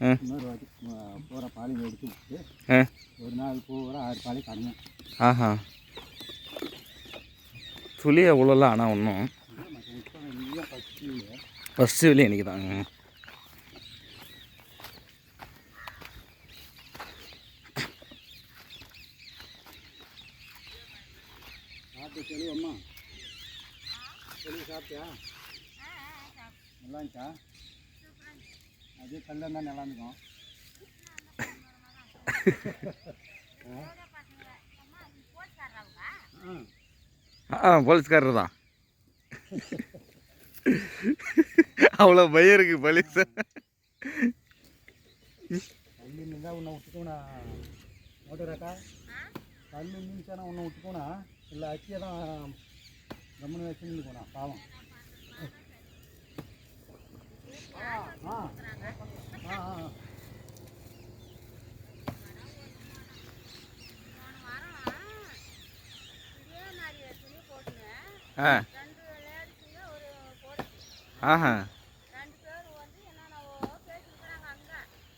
ஆ. இன்னொரு வாட்டி பூரா பாலையும் எடுத்து விட்டு ஆ. ஒரு நாள் பூரா ஆறு பாலை கடையும் ஆஹா. துளி அவ்வளோலாம் ஆனால் ஒன்றும் ஃபஸ்ட்டு வெளியே இன்றைக்கி தாங்க சாப்பிட்டியா? நல்லா இருந்துச்சா? அதே கல்யாணம் தான் நல்லா இருக்கும் ஆ போலீஸ்காரர் தான். அவ்வளோ பயம் இருக்கு போலீஸ். உன்னை விட்டுக்கோனா மோட்டராக்கா கல் இருந்துச்சானா உன்னை விட்டுக்கோனா இல்லை அச்சியை தான் கம்முன்னு வச்சுன்னு போனா பாவம். ஆ. ஆஹா.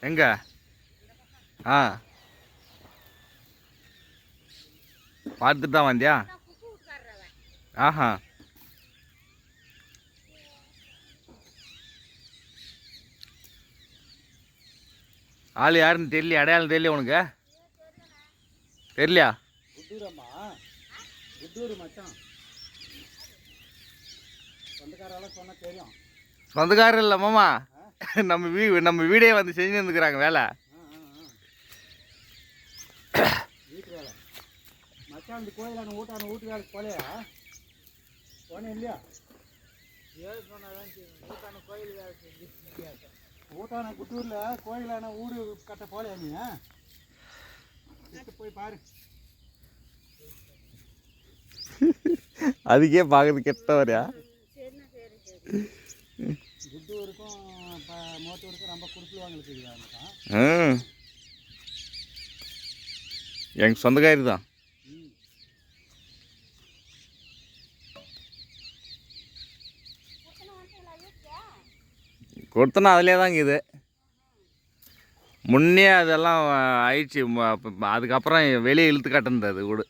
எங்க? ஆ. பார்த்துட்டு தான் வந்தியா? ஆஹா. ஆள் யாருன்னு தெரியல அடையாளம் தெரியல உனக்கு? தெரியலையா? சொந்தக்காரர் இல்லை மாமா. நம்ம வீ நம்ம வீடே வந்து செஞ்சு வந்துக்கிறாங்க வேலை. மச்சான் இந்த கோயிலான வீட்டான வீட்டு வேலைக்கு போலையா? போனேன் இல்லையா? ஏழு சொன்னாதான் வீட்டான கோயில் வேலை செஞ்சு வீட்டான குட்டூரில் கோயிலான வீடு கட்ட போலையா நீ போய் பாரு. அதுக்கே பார்க்கறது கெட்டவரையா குட்டூருக்கும் மோட்டூருக்கும் ரொம்ப ம். எங்கள் சொந்தக்காரி தான். கொடுத்தனா அதிலே தாங்க இது. முன்னே அதெல்லாம் ஆயிடுச்சு. அதுக்கப்புறம் வெளியே இழுத்து கட்டினது அது வீடு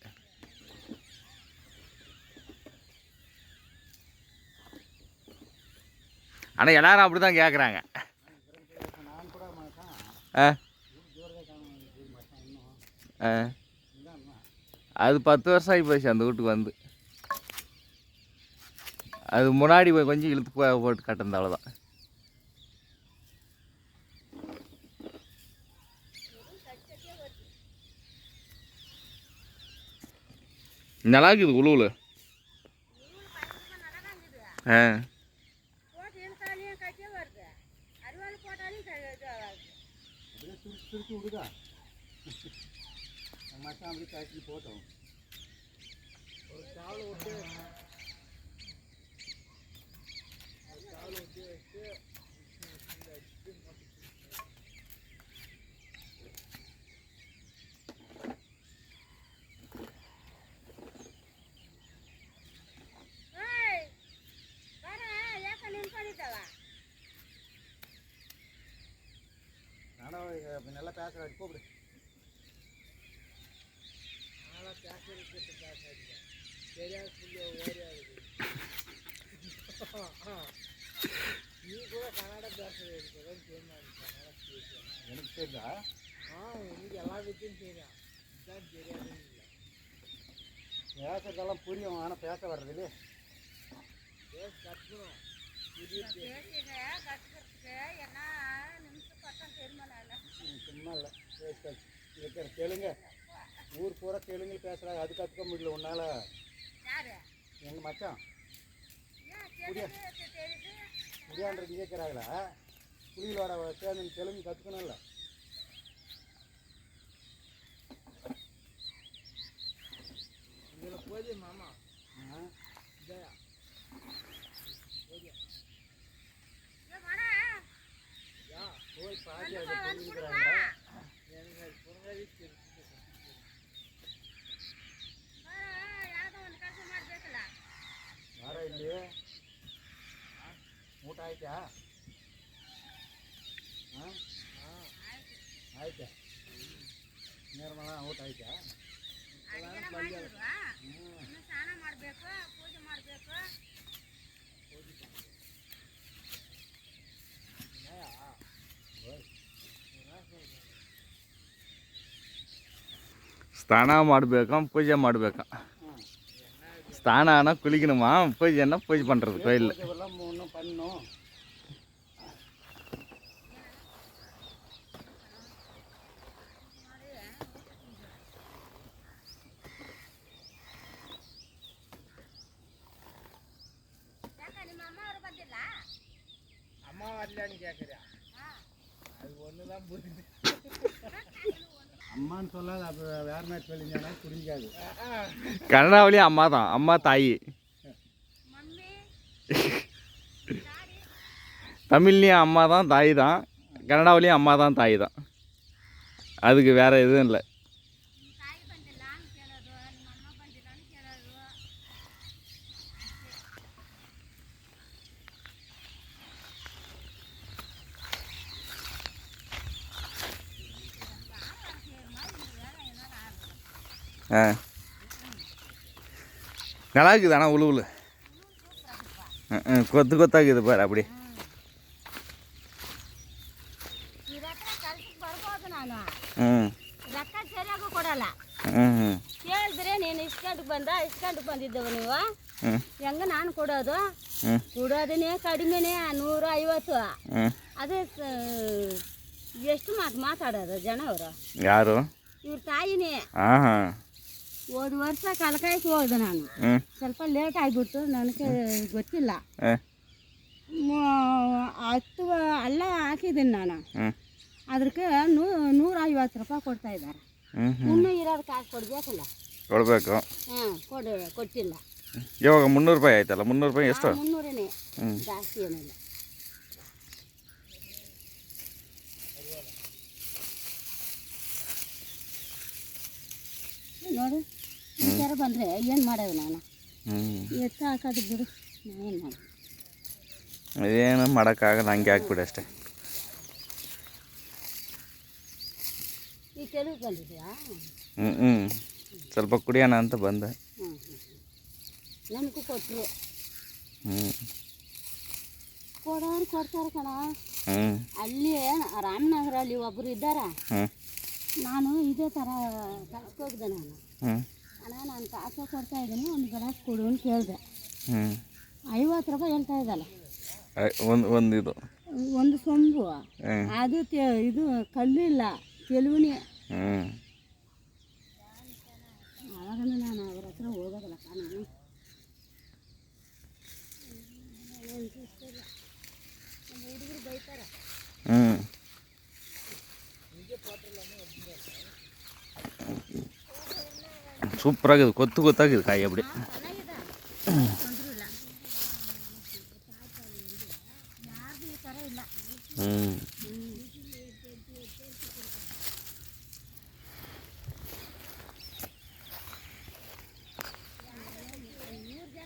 ஆனால் எல்லாரும் அப்படி தான் கேட்குறாங்க ஆ அது பத்து வருஷம் ஆகி போச்சு அந்த வீட்டுக்கு வந்து. அது முன்னாடி போய் கொஞ்சம் இழுத்து போட்டு கட்டணும் அவ்வளோதான் நல்லா இருக்குது உழுவுல ஆ. அப்படியே சுருக்கி சுருக்கி விடுதா நம்ம மச்சான் அப்படியே கட்டி போட்டோம் ஒரு கால் விட்டு நானும் இப்ப நல்லா பேசுகிறேன் கூப்பிடு நல்லா நீ கூட கன்னட பேசுறது எனக்கு தெரியுதா? ஆ எனக்கு எல்லா விஷயம் தெரியும். இதான் தெரியாது பேசுறதெல்லாம் புரியும் ஆனால் பேச வர்றது இல்லையே. பேச கற்றுக்கணும் சும்மா இல்லை இருக்கிற தெலுங்கு ஊர் பூரா தெலுங்கு பேசுகிறாங்க அது கற்றுக்க முடியல. உன்னால் எங்கள் மச்சான்? முடியான்றது கேட்குறாங்களா புலிகளோட சேர்ந்து தெலுங்கு கற்றுக்கணும்ல இதில் போதே மாமா. ಆಯ್ತಾ? ಆಯ್ತಾ? ನಿರ್ಮಲ ಊಟ ಆಯ್ತಾ? ಸ್ನಾನ ಮಾಡಬೇಕು ಪೂಜೆ ಮಾಡಬೇಕು. ಸ್ನಾನ ಪೂಜೆ தானானா குளிக்கணுமா? போய் என்ன போய் பண்ணுறது கோயிலில். பண்ணணும் அம்மா வரலான்னு கேட்குறா அது ஒன்று தான் புரியுது. அம்மான்னு சொல்லாத அப்போ வேற மாதிரி சொல்லிங்கன்னா புரிஞ்சாது கனடாவிலேயே அம்மா தான் அம்மா தாய். தமிழ்லேயும் அம்மா தான் தாய் தான். கனடாவிலேயும் அம்மா தான் தாய் தான். அதுக்கு வேறு எதுவும் இல்லை. ஆ நல்லா இருக்குது ஆனால் உழுவுல கொத்து கொத்தாக்குது பாரு அப்படி ಈ ರೊಕ್ಕ ಕೆಲ್ಸಕ್ಕೆ ಬರ್ಬೋದು ನಾನು ம் ರೊಕ್ಕ ಸರಿಯಾಗೂ ಕೊಡಲ್ಲ ம் ಕೇಳಿದ್ರೆ ನೀನು ಇಸ್ಕೊಂಡ್ಗೆ ಬಂದ ಇಸ್ಕೊಂಡ್ಗೆ ಬಂದಿದ್ದವು ನೀವು ಹ್ಮ್. ಹೆಂಗ ನಾನು ಕೊಡೋದು ಹ್ಮ್. ಕೊಡೋದನ್ನೇ ಕಡಿಮೆನೇ ನೂರ ಐವತ್ತು ಹ್ಞೂ ಅದೇ ಸ- ಎಷ್ಟು ಮಾತು ಮಾತಾಡೋದು ಜನ ಅವರು ಯಾರು ಇವ್ರ ತಾಯಿನೇ ಹಾಂ ಹಾಂ ಹೋದ ವರ್ಷ ಕಲಕಾಯಕ್ಕೆ ಹೋದೆ ನಾನು. ಸ್ವಲ್ಪ ಲೇಟ್ ಆಗಿಬಿಡ್ತು ನನಗೆ ಗೊತ್ತಿಲ್ಲ. ಮ- ಹತ್ತು ಅಲ್ಲ ಹಾಕಿದ್ದೀನಿ ನಾನು. ಅದಕ್ಕೆ ನೂ ನೂರ ಐವತ್ತು ರೂಪಾಯಿ ಕೊಡ್ತಾ ಇದ್ದಾರೆ. ಇನ್ನೂ ಇರೋದು ಕಾಸು ಕೊಡಬೇಕಲ್ಲ? ಕೊಡಬೇಕು. ಹಾಂ ಕೊಡ ಕೊಟ್ಟಿಲ್ಲ. ಇವಾಗ ಮುನ್ನೂರು ರೂಪಾಯಿ ಆಯ್ತಲ್ಲ? ಮುನ್ನೂರು ರೂಪಾಯಿ ಎಷ್ಟು? ಮುನ್ನೂರನೇ. ಜಾಸ್ತಿ ಏನಿಲ್ಲ. ನೋಡು. ಥರ ಬಂದರೆ ಏನು ಮಾಡೋದು ನಾನು? ಎತ್ತ ಹಾಕೋದು ಬಿಡು. ಏನು ಮಾಡೋದು? ಏನು ಮಾಡೋಕ್ಕಾಗಲ್ಲ ಹಂಗೆ ಹಾಕ್ಬಿಡಿ ಅಷ್ಟೇ. ಈ ಕೆಲವು ಬಂದಿದೆಯಾ? ಹ್ಞೂ ಹ್ಞೂ ಸ್ವಲ್ಪ ಕುಡಿಯೋಣ ಅಂತ ಬಂದೆ. ನಮಗೂ ಕೊಟ್ಟರು ಹ್ಞೂ ಕೊಡೋರು ಕೊಡ್ತಾರೆ ಕಣ. ಹ್ಞೂ ಅಲ್ಲಿ ರಾಮನಗರಲ್ಲಿ ಒಬ್ಬರು ಇದ್ದಾರ. ನಾನು ಇದೇ ಥರ ಕಳ್ಕೋಗ್ದೆ ನಾನು. ಅಣ್ಣ ನಾನು ಕಾಸು ಕೊಡ್ತಾ ಇದ್ದೀನಿ ಒಂದು ಗ್ಲಾಸ್ ಕೊಡು ಅಂತ ಕೇಳಿದೆ ಐವತ್ತು ರೂಪಾಯಿ ಹೇಳ್ತಾ ಇದ್ದಲ್ಲ ಒಂದು ಒಂದು ಇದು. ಒಂದು ಸೊಂಬು. ಅದು ಇದು ಕಲ್ಲಿಲ್ಲ ಹ್ಞೂ ಆವಾಗ ನಾನು சூப்பராக இருக்குது. கொத்து கொத்தாக இருக்குது காய் அப்படி ம்.